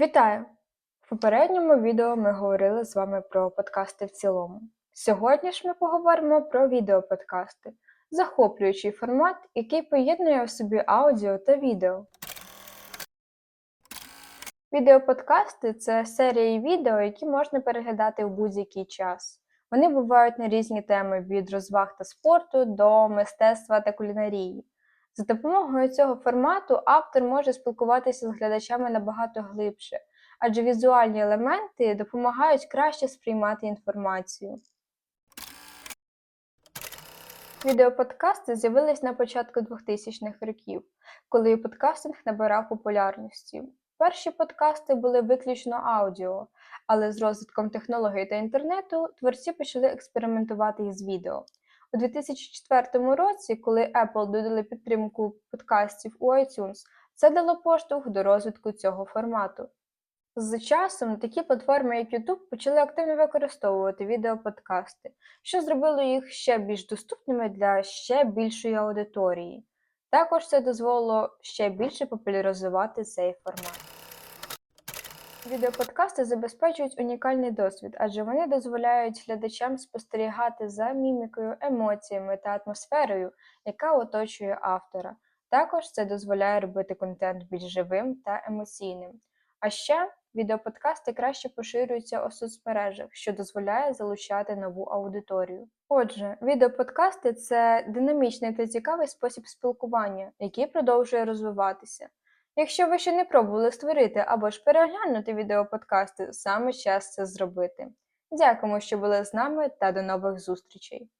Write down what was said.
Вітаю! В попередньому відео ми говорили з вами про подкасти в цілому. Сьогодні ж ми поговоримо про відеоподкасти, захоплюючий формат, який поєднує в собі аудіо та відео. Відеоподкасти це серії відео, які можна переглядати в будь-який час. Вони бувають на різні теми від розваг та спорту до мистецтва та кулінарії. За допомогою цього формату автор може спілкуватися з глядачами набагато глибше, адже візуальні елементи допомагають краще сприймати інформацію. Відеоподкасти з'явились на початку 2000-х років, коли подкастинг набирав популярності. Перші подкасти були виключно аудіо, але з розвитком технологій та інтернету творці почали експериментувати із відео. У 2004 році, коли Apple додали підтримку подкастів у iTunes, це дало поштовх до розвитку цього формату. З часом такі платформи, як YouTube, почали активно використовувати відеоподкасти, що зробило їх ще більш доступними для ще більшої аудиторії. Також це дозволило ще більше популяризувати цей формат. Відеоподкасти забезпечують унікальний досвід, адже вони дозволяють глядачам спостерігати за мімікою, емоціями та атмосферою, яка оточує автора. Також це дозволяє робити контент більш живим та емоційним. А ще відеоподкасти краще поширюються у соцмережах, що дозволяє залучати нову аудиторію. Отже, відеоподкасти це динамічний та цікавий спосіб спілкування, який продовжує розвиватися. Якщо ви ще не пробували створити або ж переглянути відеоподкасти, саме час це зробити. Дякуємо, що були з нами та до нових зустрічей!